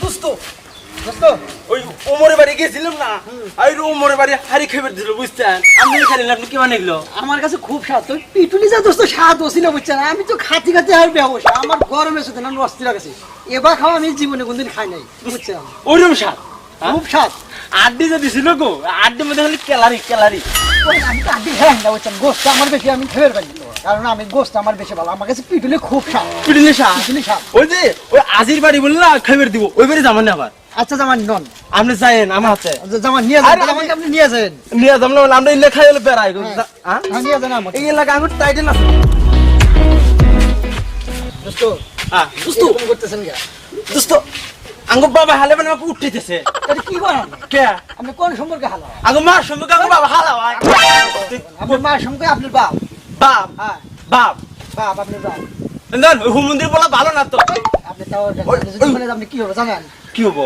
দোস্ত দোস্ত। ওই ওমরের বাড়ি গেছিলাম না? আর ওমরের বাড়ি হাড়ি খেয়ে দিল বুঝছেন? আপনি খাইলেন আপনি কি বানাইলো আমার কাছে খুব স্বাদ। তো পিটুলি যা দোস্ত স্বাদ ওসি না বুঝছেন? আমি তো খাতি খাতি আর ব্যবসা আমার গরমে শুধু না এবার খাওয়া আমি জীবনে কোনদিন খাই নাই বুঝছেন? ওইরকম স্বাদ? খুব স্বাদ। আড্ডি যে দিছিল গো আড্ডির মধ্যে খালি ক্যালারি ক্যালারি হ্যাঁ আমার বেশি আমি খেয়ে পারি কারণ আমি গোস্ত আমার বেশি ভালো আমার কাছে পিটুলি খুব স্বাদ। পিটিলে স্বাদ? পিটুলি স্বাদ। ওই যে ওই আজির বাড়ি বললে না খাইবার দিব ওই বাড়ি যাবেন না আবার। আচ্ছা জামান নন। আপনি যাইন আমার হাতে। জামান নিয়ে যান আমাকে আপনি নিয়ে যান নিয়ে যাম না আমরা ইলে খাই বেড়াই হ্যাঁ। হ্যাঁ নিয়ে যান আমাকে এই এলাকা আঙুর টাইটেল আছে দোস্ত হ্যাঁ দোস্ত। করতেছেন দোস্ত আঙ্গুর বাবা হালে মানে আমাকে উঠতেছে। কি করেন কে? আপনি কোন সম্পর্কে হালা আঙ্গুর মার আঙ্গুর বাবা হালা ভাই আপনার মায়ের সম্পর্কে আপনার বাপ? বাপ। হ্যাঁ। বাপ। বাপ আপনার বাপ। দেন হুম মন্দির বলা ভালো না তো। আপনি তাও ওই- আপনি যদি কি হবে জানেন? কি হব?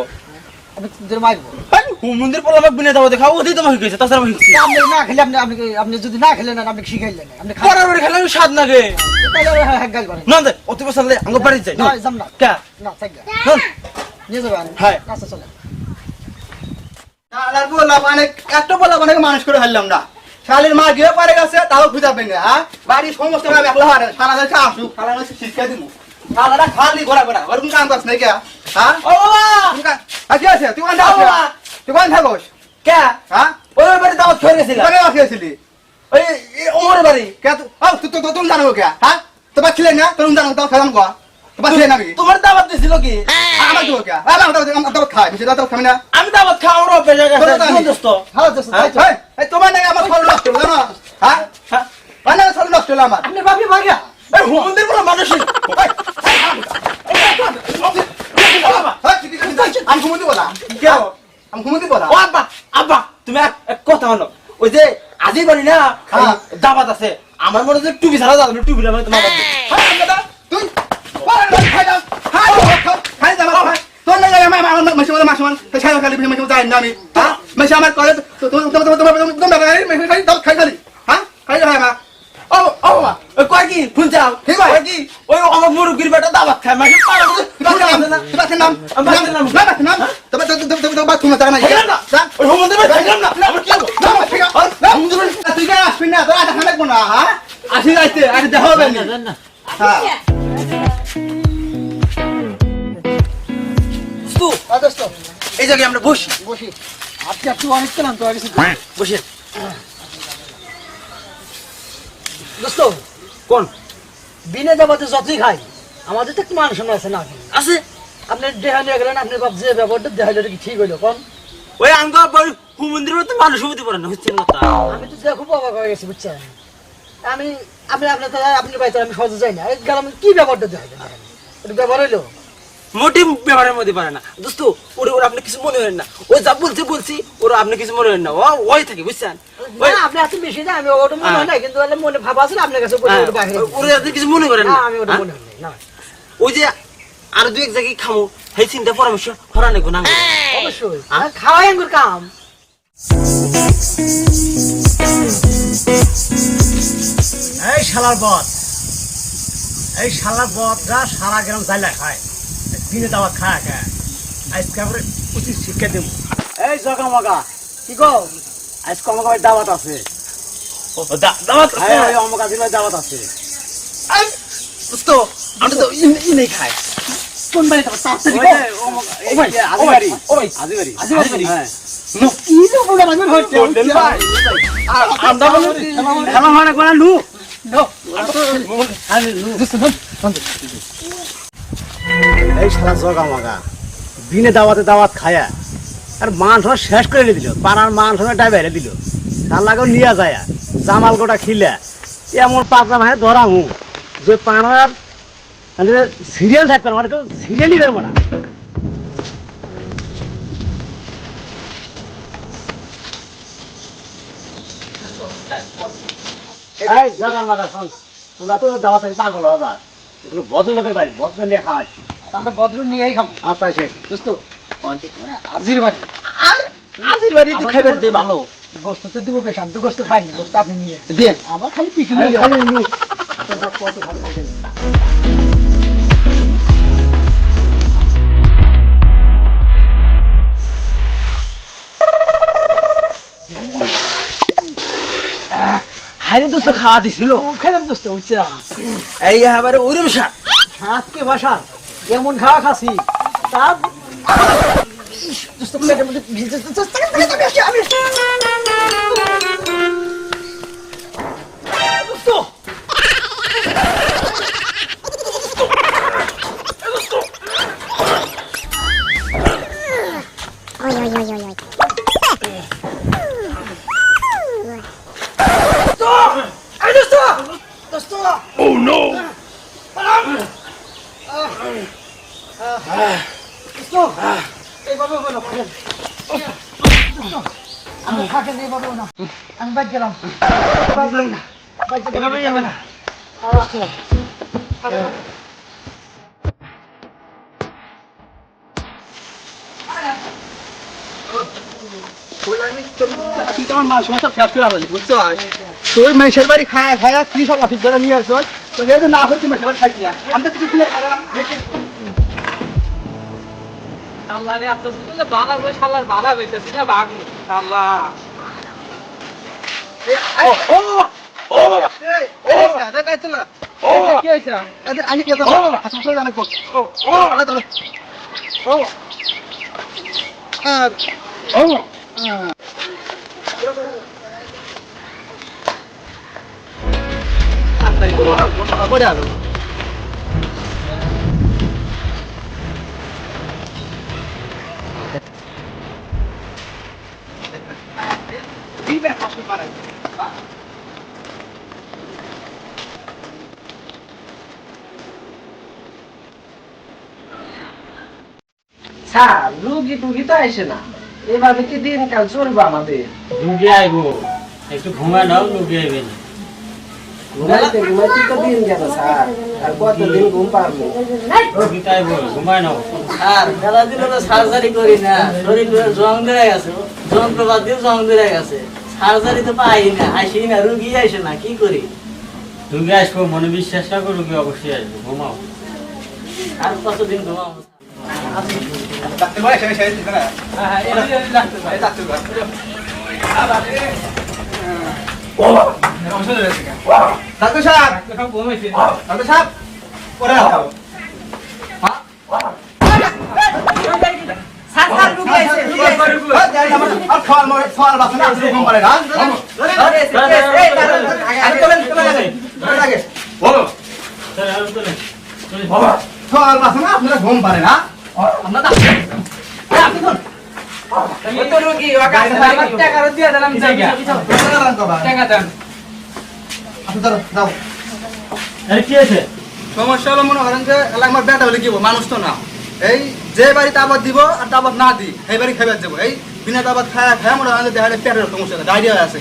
আমি তোদের মারবো। হুম মন্দির বলা আমাকে বিনে দেবো দেখাও ওদের তোমাকে গেছে তাছাড়া আমি শিখছি আপনি না খেলে আপনি আপনি আপনি যদি না খেলেন আপনি শিখাইলেন আপনি খেলে স্বাদ হ্যাঁ না অতি বসালে আঙ্গুর বাড়ি যাই। না যাম না। কে? না থাক। নিয়ে যাবেন হ্যাঁ। আচ্ছা চলে মানুষ করে ফেললাম না শালির মা গিয়ে পারে গেছে তাও খুঁজাবেন না হ্যাঁ বাড়ির সমস্ত ভাবে একলা হারে শালা কাছে আসুক শালা কাছে শিক্ষা দিব শালাটা খালি ঘোরা ঘোরা ওরকম কাম করছ নাকি হ্যাঁ ও বাবা তুমি কি আছে তুই কোন। তুই কোন থাকস কে হ্যাঁ ওই বাড়ি দাওয়াত খেয়ে গেছিলাম কোনে আসিয়েছিলি ওই ওমর বাড়ি কে তুই ও তুই তো তুমি জানো কে হ্যাঁ তোমার ছিলেন না তুমি জানো তাও খেলাম কোয়া তোমার ছিলেন আমি তোমার দাওয়াত দিছিল কি? আমার তো কে আমার তো তো খাই বেশি না। আমি দাওয়াত খাওয়ার অভ্যাস হয়ে দোস্ত। হ্যাঁ দোস্ত তাই এই, এই তোমার নাকি আমার ফল নষ্ট হলো জানো? হ্যাঁ? হ্যাঁ। মানে ফল নষ্ট হলো আমার। আপনার বাপি ভাগা এই হুম মন্দির বলা মানুষ আমি ঘুমোতে বলা কে আমি ঘুমোতে বলা ও আব্বা আব্বা তুমি এক কথা হলো ওই যে আজি বাড়ি না হ্যাঁ। দাবাত আছে। আমার মনে হচ্ছে টুপি ছাড়া যাবে টুপি মানে তোমার বাদ দিই। তুই খাই দাও খাই দাও খাই দাও তোর না আমার আমার মাসে মাসে মাসে খাই খালি মাসে যাই না আমি হ্যাঁ মাসে আমার কলে তো তো তো তো তো তো মাসে খাই দাও খাই খালি হ্যাঁ খাই দাও আমার ও ও ওই কয় কি শুনছাও কি কয়? কয় কি ওই আমার মুরগির বেটা দাবাত খায় মাসে পাড়া মধ্যে তোমার নাম তোমার নাম না নাম তবে তো তো তো বাথরুম আছে না খাইলাম না ওই হুম মন্দির বেটা খাইলাম না আমার কি হলো তুই কেন আসবি না তোরা এটা খাবে না হ্যাঁ আসি যাইতে আরে দেখা হবে না হ্যাঁ তু হ্যাঁ দোস্ত এই জায়গায় আমরা বসি। বসি। আপনি একটু অনেক কেলাম তো গেছি বসে। দোস্ত কোন? বিনে যাবাতে যতই খাই আমাদের তো একটু মান সম্মান আছে না আছে। আপনি দেহা নিয়ে গেলেন আপনি বাপ যে ব্যাপারটা দেহা কি ঠিক হইল কোন? ওই আঙ্গ বই হুম মন্দির তো মানুষ হতে পারে না হচ্ছে কথা আমি তো দেখো বাবা হয়ে গেছি বুঝছেন আমি আপনি আপনার আপনি বাড়িতে আমি সহজে যাই না। এই গেলাম কি ব্যাপারটা দেখা যায় এটা ব্যাপার হইল? মোটে ব্যাপারের মধ্যে পারে না। দোস্ত ওরে ওরা আপনি কিছু মনে হয় না। ওই যা বলছে বলছি ওরা আপনি কিছু মনে হয় না। ও ওই থাকে বুঝছেন? আপনি এত বেশি না আমি ওটা মনে হয় না কিন্তু মনে ভাব আছে আপনার কাছে বলে হ্যাঁ, ওটা বাইরে ওরে আপনি কিছু মনে করেন না না। আমি ওটা হ্যাঁ? মনে না, না। ওই যে আর দুই এক জায়গায় খামো সেই চিন্তা পরামর্শ করা নেই না? অবশ্যই। খাওয়াই আঙ্গুর কাম। এই শালার বদ এই শালার বদরা সারা গ্রাম চাইলে খায়। দিনে দাওয়াত খায় খায় আজকে আমরা উচিত শিক্ষা দেব। এই জগা মগা কি গো? আজকে আমাকে ওই দাওয়াত আছে। দাওয়াত অমকা দিলে দাওয়াত আছে। দোস্ত আমি তো ইনেই খাই। কোন বাড়ি তাড়াতাড়ি এই ও ভাই, ও ভাই, আজিবাড়ি ও ভাই। আজিবাড়ি আজিবাড়ি? হ্যাঁ। কি যে বলে আমি হইছে বললেন ভাই। আর আমরা বলে খেলা মানে কোন নো আমি লু। দোস্ত নো এই শালা জগা মগা। দিনে দাওয়াতে দাওয়াত খায়া, আর মাংস শেষ করে দিল পানার মাংস ডাইবাইরে দিল। তার লাগেও নিয়ে যায়, জামাল গোটা খিলে। এমন পাতলা ভাই ধরা হু যে মানে সিরিয়াল থাকবে না মানে কেউ সিরিয়ালই দেবো না। এই জগা মগা শোন তো দাওয়াতে পাগল হবা এগুলো বদল লোকের বাড়ি, বদল নিয়ে খাওয়াচ্ছি। আমরা বদরুম আচ্ছা, আচ্ছা। আজির বাড়ি। আজির বাড়ি তো ভালো নিয়ে খাওয়া দিছিল। খেলাম দোস্ত এই আবার ওরম সার। সাতকে বাসা যেমন ঘা খাসি তা দোস্ত পেটের মধ্যে ভিজে দোস্ত, দোস্ত, দোস্ত, বেশি, আমি না আমি না। আমি বাদ গেলাম। যাবে না। তুই মেশের বাড়ি খায়া খায়া কি সব অফিস ধরে নিয়ে আসছো তো যেহেতু না হচ্ছে মেশের বাড়ি খাইছি না। আমি তো কিছু আল্লাহ রে শালার হইতেছি না। বাঘ আল্লাহ ও পড়ে আলো স্যার রুগী টুগি তো আসে না। এভাবে কি দিনকাল চলবে আমাদের? লুকে আইবো। একটু ঘুমায় নাও লুকে আইবে না। ঘুমাইতে ঘুমাইতে তো দিন গেল স্যার। আর কতদিন ঘুম পারব? লুকে আইবো ঘুমায় নাও। আর মেলা দিন তো সার্জারি করি না। শরীর জং ধরে গেছে। যন্ত্রপাত দিয়ে জং ধরে গেছে। সার্জারি তো পাই না আসি না রুগী আসে না কি করি লুকে আসব মনে বিশ্বাস রাখো লুকে অবশ্যই আসব ঘুমাও আর কতদিন ঘুমাবো ডাক্তার সাহেব ডাক্তার সাহেব আসো আর মরে বাসনা ঘুম পারে না? আগে চলেন চলে। যাবে বলো। বাসনা আপনারা ঘুম পারে না? টাকা দিয়ে দিলাম টাকা দেন দাও। আরে কি আছে সমস্যা হলো মনে করেন যে আমার বেটা হলে কি হব? মানুষ তো না। এই যে বাড়িতে আবাদ দিব আর তাবাদ না দি সেই বাড়ি খাবার যাব। এই বিনা তাবাদ খায়া খায়া মনে হয় দেখা যায় পেটের সমস্যা ডায়রিয়া আছে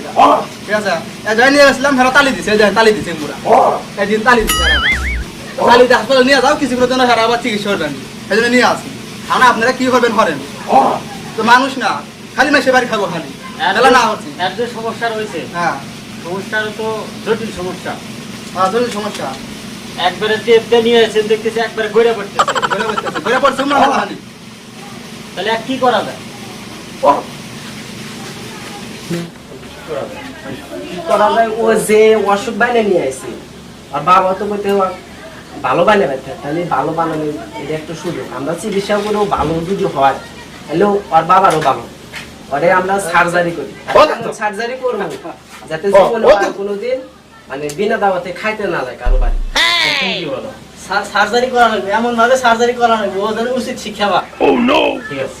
ঠিক আছে? এক জায়গায় নিয়ে গেছিলাম হেরা তালি দিছে এই তালি দিছে পুরা। একদিন তালি দিছে তালি দিয়ে হাসপাতালে নিয়ে যাও কিছু জন্য হেরা আবার চিকিৎসা করবেন। এই জন্য নিয়ে আসি। আমরা আপনারা কি করবেন করেন? তো মানুষ না খালি মেসে বাড়ি খাব খালি। মেলা না হচ্ছে। যে সমস্যা রয়েছে। হ্যাঁ। সমস্যার তো জটিল সমস্যা। হ্যাঁ জরুরি সমস্যা। একবারে টেপটা নিয়ে এসেছেন দেখতেছি একবারে গড়ে পড়তেছে। বেড়ে পড়তেছে বেড়ে পড়ছে মনে হয় খালি তাহলে কি করা যায়? করা যায় ও যে অসুখ বাইনে নিয়ে আইছে আর বাবা তো বলতে ভালো বানিয়ে পারতে তাহলে ভালো বানানো এটা একটা সুযোগ। আমরা চিকিৎসা করেও ভালো যদি হয় তাহলে আর বাবারও ভালো। ওরে আমরা সার্জারি করি। সার্জারি করব। যাতে জীবনে কোনোদিন মানে বিনা দাওয়াতে খাইতে না যায় কারও বাড়ি। কি বলো? সার্জারি করা লাগবে। এমন ভাবে সার্জারি করা লাগবে। ওদের উচিত শিক্ষা বা ঠিক আছে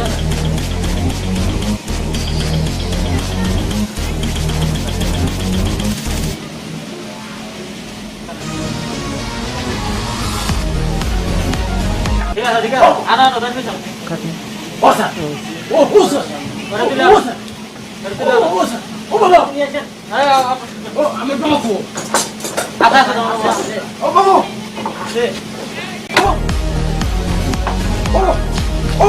তৈরি হন নাই। হ্যাঁ বের হও। তৈরি হন নাই। ঠিক আছে ঠিক আছে আনো আনো ধরে যাও বসা ও হুসা করে দিলে ও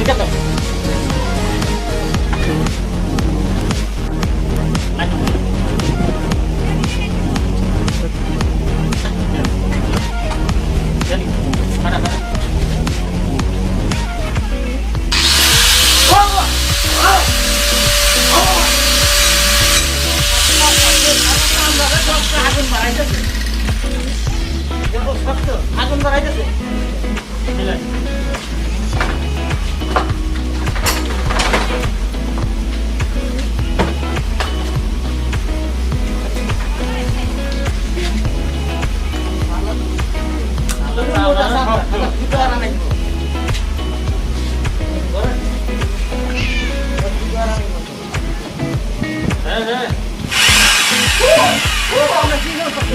ও বাবু আগুন ধরাইতেছে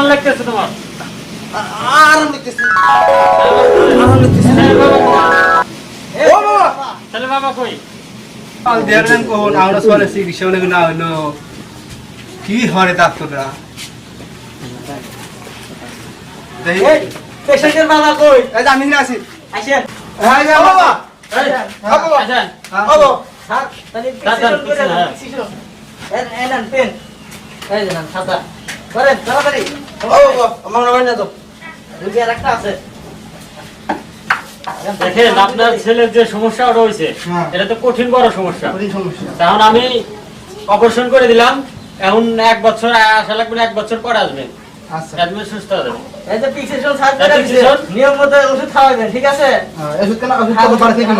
কেমন লাগতেছে তোমার? আরাম দেখতেছি ছেলে বাবা ও বাবা! ছেলে বাবা কই? কাল দেখলেন কোন? আমরা চলে চিকিৎসা হলে না হলো কি হরে ডাক্তাররা পেশেন্টের বাবা কই? এই আমি এখানে আছি। আসেন। হ্যাঁ যা বাবা। এই, বাবা। আচ্ছা হ্যাঁ। বাবা। স্যার তাহলে দাঁত, করে হ্যাঁ। Prescription N N N pen. এই যে নাম করেন তাড়াতাড়ি। দেখেন আপনার ছেলের যে সমস্যাটা হয়েছে হ্যাঁ। এটা তো কঠিন বড় সমস্যা। কঠিন তখন আমি অপারেশন করে দিলাম। এখন এক বছর আশা লাগবে এক বছর পরে আসবেন। আচ্ছা। সুস্থ হয়ে এই যে ফিক্সেশন স্যার করে দিছে Fixation? নিয়ম মতো ওষুধ খাওয়াবেন ঠিক আছে? হ্যাঁ, ওষুধ কেন ওষুধ কত বাড়ি থেকে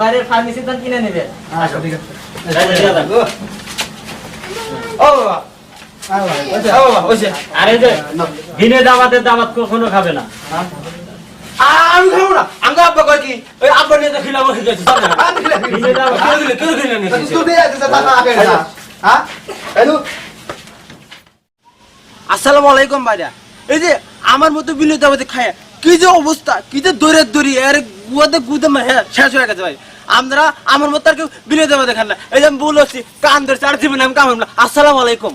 বাইরের ফার্মেসি কিনে নেবেন আচ্ছা ঠিক আছে। ও বাবা। দাবাত দাবাত? এই আসসালামু আলাইকুম ভাইরা এই যে আমার মতো বিনোদ আমাদের খায়, কি যে অবস্থা, কি যে দৌড়ে দৌড়ি আরে গুয়াতে গুদে হ্যাঁ শেষ হয়ে গেছে ভাই। আমরা, আমার মতো আর কেউ বিনোদ আমাদের খান না। এই যে আমি বলেছি কান ধরছে, আর জীবনে আমি কামাম না। আসসালামু আলাইকুম